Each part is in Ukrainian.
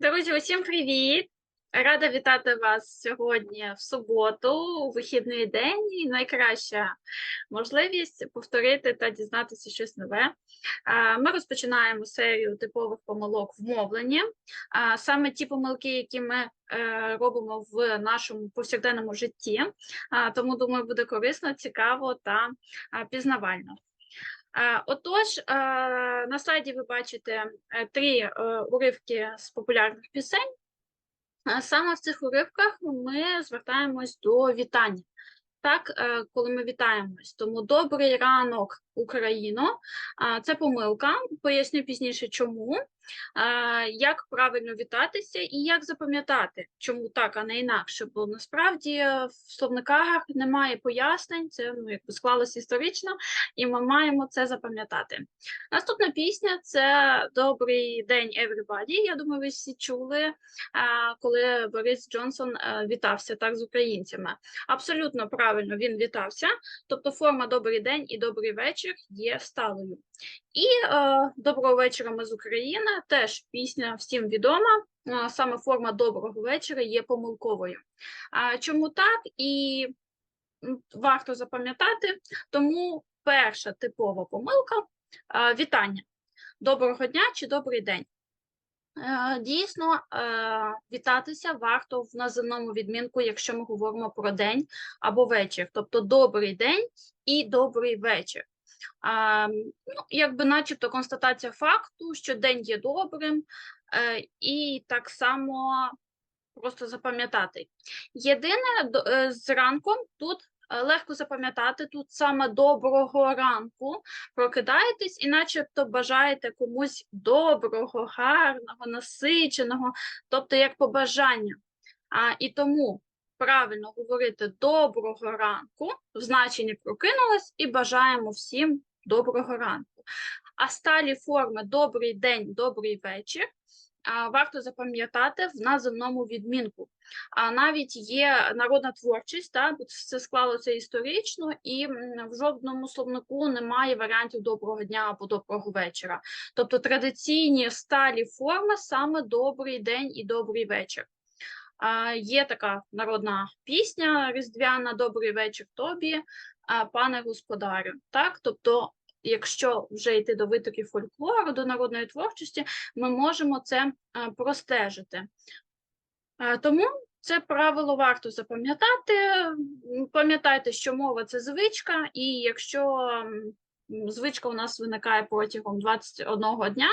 Друзі, усім привіт! Рада вітати вас сьогодні в суботу, у вихідний день, і найкраща можливість повторити та дізнатися щось нове. Ми розпочинаємо серію типових помилок в мовленні. Саме ті помилки, які ми е, робимо в нашому повсякденному житті. Тому думаю, буде корисно, цікаво та пізнавально. Е, Отож, е, на слайді ви бачите е, три уривки з популярних пісень. Саме в цих уривках ми звертаємось до вітання. Так, е, коли ми вітаємось, тому добрий ранок, Україно. Це помилка. Поясню пізніше, чому, як правильно вітатися і як запам'ятати, чому так, а не інакше. Бо насправді е, в словниках немає пояснень, це ну, якби склалося історично, і ми маємо це запам'ятати. Наступна пісня це Добрий день, everybody. Я думаю, ви всі чули, коли Борис Джонсон е, вітався так з українцями. Абсолютно правильно він вітався. Тобто форма добрий день і добрий вечір є сталою. І е, доброго вечора ми з України теж пісня всім відома. Е, саме форма доброго вечора є помилковою. А чому так? І варто запам'ятати, тому перша типова помилка е, вітання. Доброго дня чи добрий день. Е, Дійсно, е, вітатися варто в називному відмінку, якщо ми говоримо про день або вечір, тобто добрий день і добрий вечір. Ну, якби начебто констатація факту, що день є добрим, е, і так само просто запам'ятати. Єдине з ранком тут легко запам'ятати, тут саме доброго ранку прокидаєтесь і начебто бажаєте комусь доброго, гарного, насиченого, тобто як побажання. А, і тому правильно говорити доброго ранку, в значенні прокинулась і бажаємо всім доброго ранку. А сталі форми добрий день, добрий вечір варто запам'ятати в називному відмінку. А навіть є народна творчість, та, це склалося історично, і в жодному словнику немає варіантів доброго дня або доброго вечора. Тобто традиційні сталі форми саме добрий день і добрий вечір. Є така народна пісня різдвяна Добрий вечір тобі, пане господарю. Так? Тобто, якщо вже йти до витоків фольклору, до народної творчості, ми можемо це простежити. Тому це правило варто запам'ятати. Пам'ятайте, що мова це звичка, і якщо звичка у нас виникає протягом 21 дня,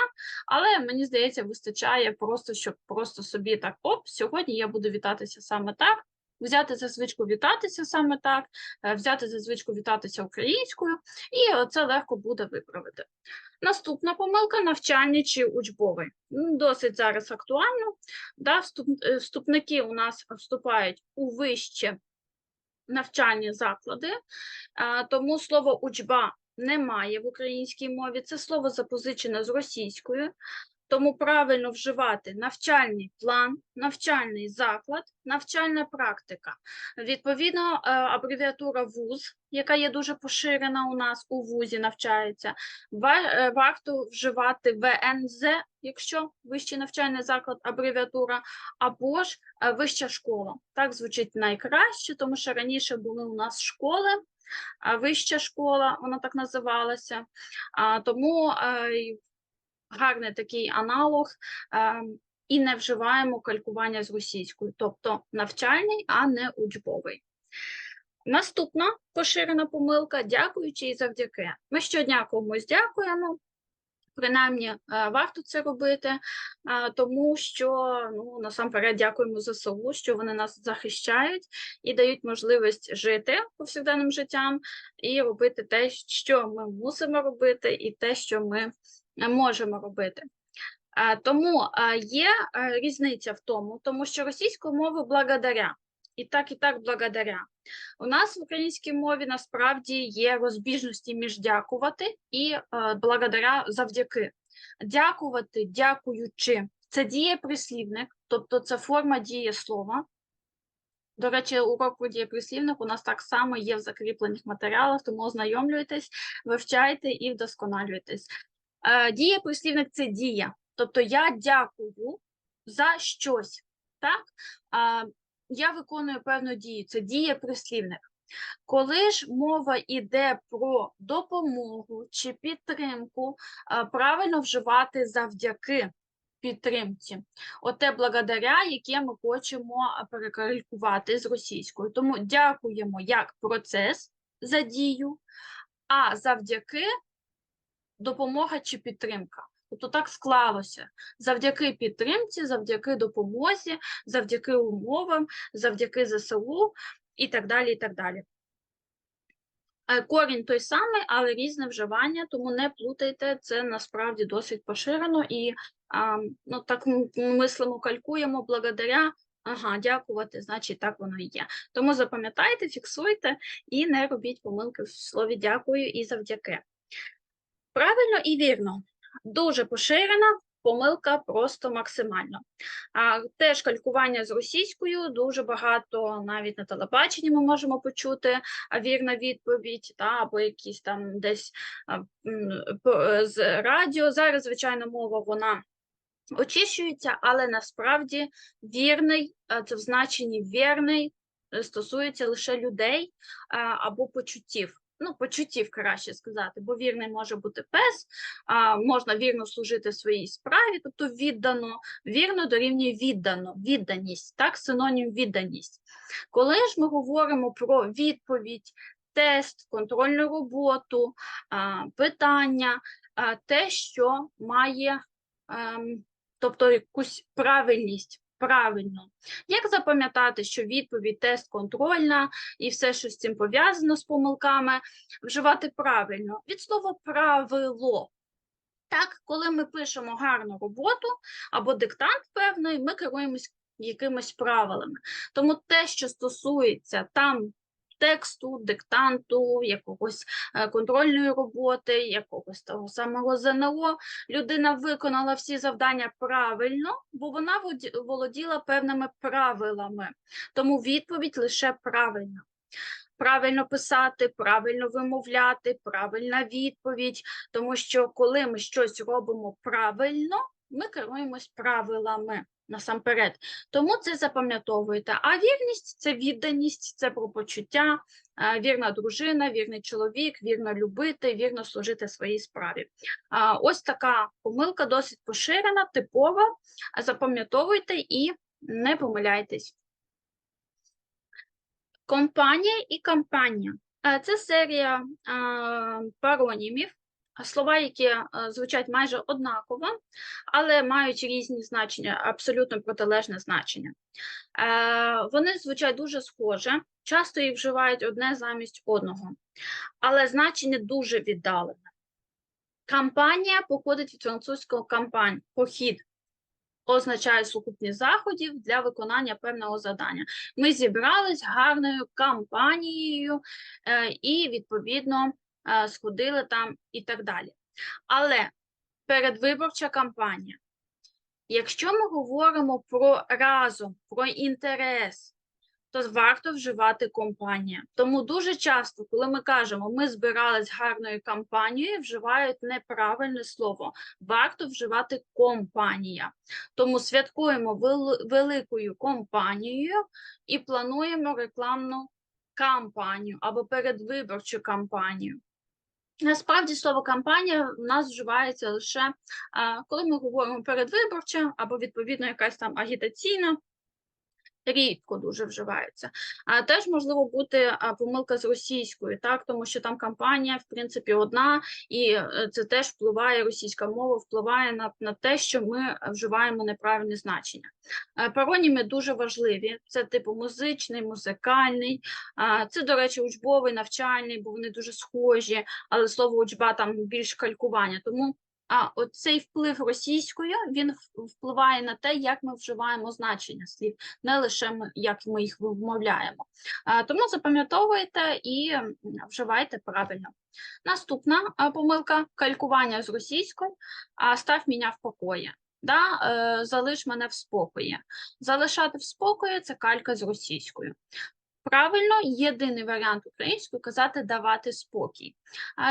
але мені здається, вистачає просто, щоб просто собі так, оп, сьогодні я буду вітатися саме так. Взяти за звичку вітатися саме так, е, взяти за звичку вітатися українською, і це легко буде виправити. Наступна помилка навчальний чи учбовий. Досить зараз актуально. Да, е, Вступники у нас вступають у вище навчальні заклади, тому слово учба немає в українській мові. Це слово запозичене з російською. Тому правильно вживати навчальний план, навчальний заклад, навчальна практика. Відповідно, е, абревіатура ВУЗ, яка є дуже поширена у нас у ВУЗі, навчається. Е, Варто вживати ВНЗ, якщо вищий навчальний заклад, абревіатура, або ж е, вища школа. Так звучить найкраще, тому що раніше були у нас школи, вища школа, вона так називалася. Тому гарний такий аналог. е, І не вживаємо калькування з російською, тобто навчальний, а не учбовий. Наступна поширена помилка дякуючи і завдяки. Ми щодня комусь дякуємо, принаймні е, варто це робити, е, тому що ну, насамперед дякуємо ЗСУ, що вони нас захищають і дають можливість жити повсякденним життям і робити те, що ми мусимо робити, і те, що ми можемо робити. Е, Тому е, є е, різниця в тому, тому що російською мовою благодаря, і так, і так благодаря. У нас в українській мові насправді є розбіжності між дякувати і е, благодаря завдяки. Дякувати, дякуючи, це дієприслівник, тобто це форма дієслова. До речі, урок про дієприслівник у нас так само є в закріплених матеріалах, тому ознайомлюйтесь, вивчайте і вдосконалюйтесь. Е, Дієприслівник це дія. Тобто я дякую за щось. Так? Я виконую певну дію, це дія прислівник. Коли ж мова йде про допомогу чи підтримку, правильно вживати завдяки підтримці. Оте благодаря, яке ми хочемо перекалькувати з російською. Тому дякуємо як процес за дію, а завдяки допомога чи підтримка. Тобто так склалося. Завдяки підтримці, завдяки допомозі, завдяки умовам, завдяки ЗСУ і так далі. і так далі. Е, Корінь той самий, але різне вживання, тому не плутайте, це насправді досить поширено і а, ну, так мислимо, калькуємо благодаря. Ага, дякувати, значить так воно і є. Тому запам'ятайте, фіксуйте і не робіть помилки в слові дякую і завдяки. Правильно і вірно. Дуже поширена помилка просто максимально. А теж калькування з російською дуже багато навіть на телебаченні ми можемо почути вірна відповідь, та, або якісь там десь з радіо. Зараз, звичайно, мова вона очищується, але насправді вірний, це в значенні вірний е, стосується лише людей або почуттів. Ну, почуттів краще сказати, бо вірний може бути пес, а, можна вірно служити своїй справі, тобто віддано, вірно дорівнює віддано, відданість, так, синонім відданість. Коли ж ми говоримо про відповідь, тест, контрольну роботу, а, питання, а, те, що має, ем, тобто якусь правильність, правильно. Як запам'ятати, що відповідь, тест контрольна і все, що з цим пов'язано з помилками, вживати правильно? Від слова правило. Так, коли ми пишемо гарну роботу або диктант певний, ми керуємось якимись правилами. Тому те, що стосується там тексту, диктанту, якогось е, контрольної роботи, якогось того самого ЗНО, людина виконала всі завдання правильно, бо вона володіла певними правилами. Тому відповідь лише правильна. Правильно писати, правильно вимовляти, правильна відповідь, тому що коли ми щось робимо правильно, ми керуємось правилами насамперед. Тому це запам'ятовуйте. А вірність це відданість, це про почуття, е, вірна дружина, вірний чоловік, вірно любити, вірно служити своїй справі. Ось така помилка досить поширена, типова. Запам'ятовуйте і не помиляйтесь. Компанія і кампанія. Е, Це серія е, паронімів, слова, які е, звучать майже однаково, але мають різні значення, абсолютно протилежне значення. Е, Вони звучать дуже схоже, часто їх вживають одне замість одного, але значення дуже віддалене. Кампанія походить від французького кампань, похід означає сукупність заходів для виконання певного завдання. Ми зібрались гарною кампанією е, і, відповідно, сходили там і так далі. Але передвиборча кампанія. Якщо ми говоримо про разом, про інтерес, то варто вживати компанія. Тому дуже часто, коли ми кажемо, ми збирались гарною кампанією, вживають неправильне слово. Варто вживати компанія. Тому святкуємо вел- великою компанією і плануємо рекламну кампанію або передвиборчу кампанію. Насправді слово кампанія в нас вживається лише коли ми говоримо передвиборча або відповідно якась там агітаційна. Рідко дуже вживається. А теж можливо бути помилка з російською, так тому що там кампанія, в принципі, одна, і е, це теж впливає, російська мова впливає на, на те, що ми вживаємо неправильне значення. Е, Пароніми дуже важливі. Це типу музичний, музикальний. Це, до речі, учбовий, навчальний, бо вони дуже схожі, але слово учба там більш калькування. Тому а оцей вплив російської він впливає на те, як ми вживаємо значення слів, не лише ми, як ми їх вимовляємо. А, тому запам'ятовуйте і вживайте правильно. Наступна помилка калькування з російською. А став мене в покої. Да? Е, залиш мене в спокої. Залишати в спокої це калька з російською. Правильно, єдиний варіант українською казати давати спокій.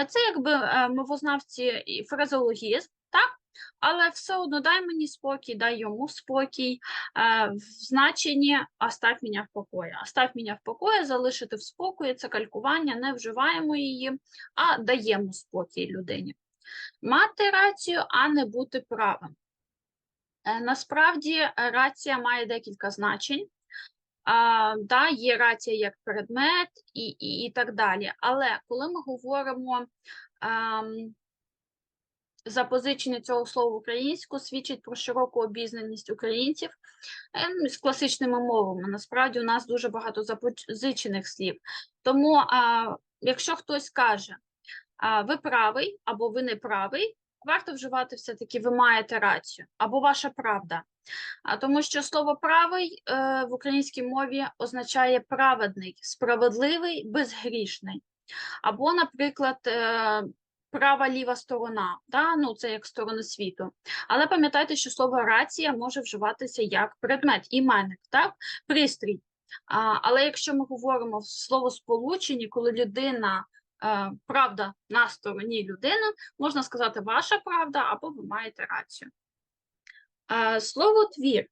Це якби е, мовознавці і фразеологізм, так? Але все одно дай мені спокій, дай йому спокій. Е, в значенні «оставь мене в покої». «Оставь мене в покої», залишити в спокої, це калькування, не вживаємо її, а даємо спокій людині. Мати рацію, а не бути правим. Е, Насправді рація має декілька значень. А, да, є рація як предмет і, і, і так далі. Але коли ми говоримо ам, запозичення цього слова українську, свідчить про широку обізнаність українців е, ну, з класичними мовами. Насправді у нас дуже багато запозичених слів. Тому, а, якщо хтось каже, а, ви правий або ви не правий, варто вживати все-таки ви маєте рацію або ваша правда. А тому що слово правий е, в українській мові означає праведний, справедливий, безгрішний. Або, наприклад, е, права ліва сторона, да? ну це як сторони світу. Але пам'ятайте, що слово рація може вживатися як предмет, іменник, так? пристрій. А, але якщо ми говоримо в словосполученні, коли людина правда на стороні людини, можна сказати ваша правда або ви маєте рацію. Е, Слово твір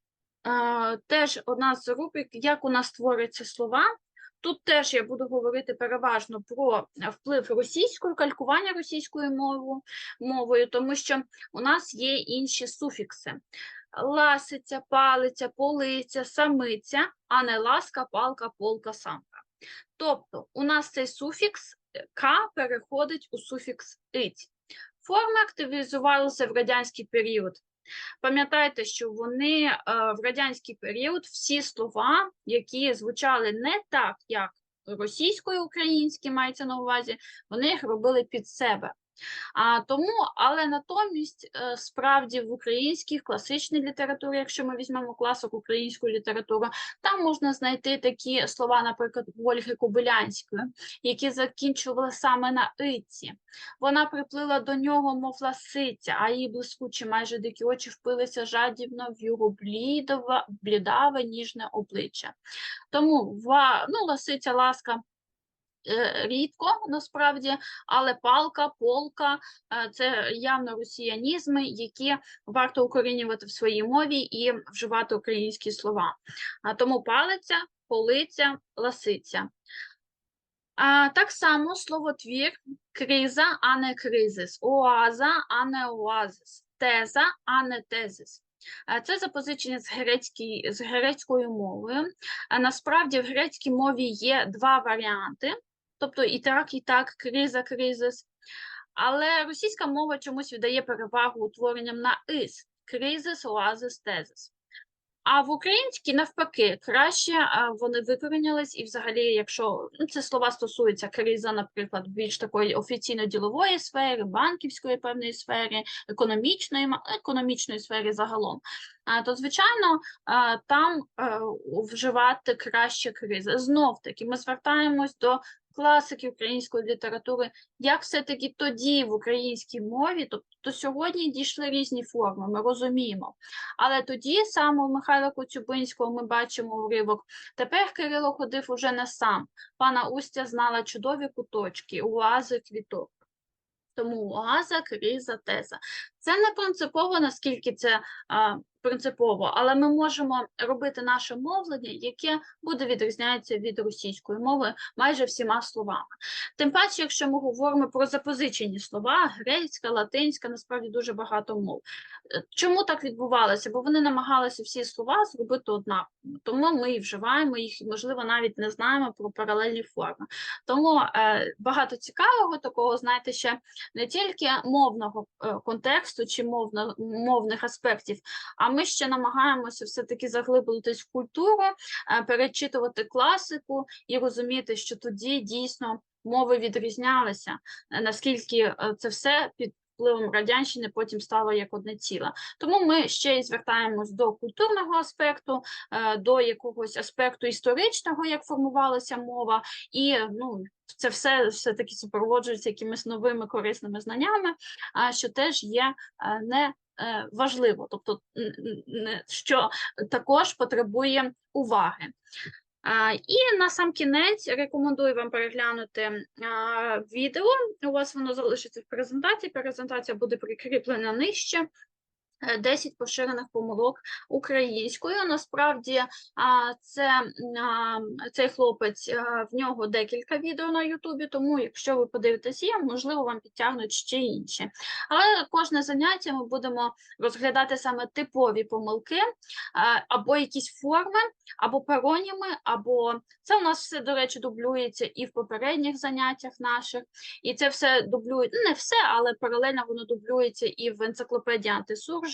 е, теж одна з рубрик, як у нас створюються слова. Тут теж я буду говорити переважно про вплив російської, калькування російською мовою, мовою, тому що у нас є інші суфікси. Ласиця, палиця, полиця, самиця, а не ласка, палка, полка, самка. Тобто у нас цей суфікс К переходить у суфікс «ить». Форми активізувалися в радянський період. Пам'ятайте, що вони е, в радянський період всі слова, які звучали не так, як російською українські мається на увазі, вони їх робили під себе. А тому, але натомість, е, справді в українській класичній літературі, якщо ми візьмемо класику української літератури, там можна знайти такі слова, наприклад, Ольги Кобилянської, які закінчували саме на иці. Вона приплила до нього, мов ласиця, а її блискучі, майже дикі очі впилися жадібно в його блідове, блідаве, ніжне обличчя. Тому ну, ласиця, ласка. Е, Рідко насправді, але палка, полка е, це явно росіянізми, які варто укорінювати в своїй мові і вживати українські слова. Тому палиця, полиця, ласиця. А, так само слово твір криза, а не кризис, оаза, а не оазис, теза, а не тезис. Е, Це запозичення з, грецької, з грецькою мовою. Насправді в грецькій мові є два варіанти, тобто і так, і так, криза, кризис. Але російська мова чомусь віддає перевагу утворенням на ис кризис, оазис, тезис. А в українській навпаки краще вони викорінялись, і взагалі, якщо ну, це слова стосуються криза, наприклад, більш такої офіційно-ділової сфери, банківської певної сфери, економічної економічної сфери загалом, то звичайно там вживати краще кризи. Знов таки, ми звертаємось до класики української літератури, як все-таки тоді в українській мові, тобто сьогодні дійшли різні форми, ми розуміємо. Але тоді саме у Михайла Коцюбинського ми бачимо уривок. Тепер Кирило ходив уже не сам. Пана Устя знала чудові куточки, оази квіток. Тому оаза, криза, теза. Це не принципово, наскільки це а, принципово, але ми можемо робити наше мовлення, яке буде відрізнятися від російської мови майже всіма словами. Тим паче, якщо ми говоримо про запозичені слова, грецька, латинська, насправді дуже багато мов. Е, Чому так відбувалося? Бо вони намагалися всі слова зробити однаковими, тому ми і вживаємо їх, і, можливо, навіть не знаємо про паралельні форми. Тому е, багато цікавого такого, знаєте, ще не тільки мовного е, контексту чи мовно, мовних аспектів, а ми ще намагаємося все-таки заглиблитись в культуру, е, перечитувати класику і розуміти, що тоді дійсно мови відрізнялися, е, наскільки е, це все під впливом радянщини потім стало як одне ціле. Тому ми ще й звертаємось до культурного аспекту, е, до якогось аспекту історичного, як формувалася мова, і ну. Це все все-таки супроводжується якимись новими корисними знаннями, а що теж є е, не е, важливо, тобто що також потребує уваги. І на сам кінець рекомендую вам переглянути відео. У вас воно залишиться в презентації. Презентація буде прикріплена нижче. Е, 10 поширених помилок українською. Насправді, це цей хлопець, в нього декілька відео на Ютубі, тому якщо ви подивитесь є, можливо, вам підтягнуть ще інші. Але кожне заняття ми будемо розглядати саме типові помилки, або якісь форми, або пароніми, або це у нас все, до речі, дублюється і в попередніх заняттях наших, і це все дублює, ну, не все, але паралельно воно дублюється і в енциклопедії антисуржику,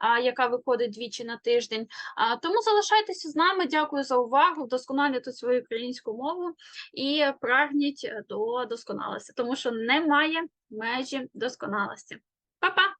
а, яка виходить двічі на тиждень. Тому залишайтеся з нами. Дякую за увагу. Вдосконалюйте свою українську мову і прагніть до досконалості, тому що немає межі досконалості. Па-па!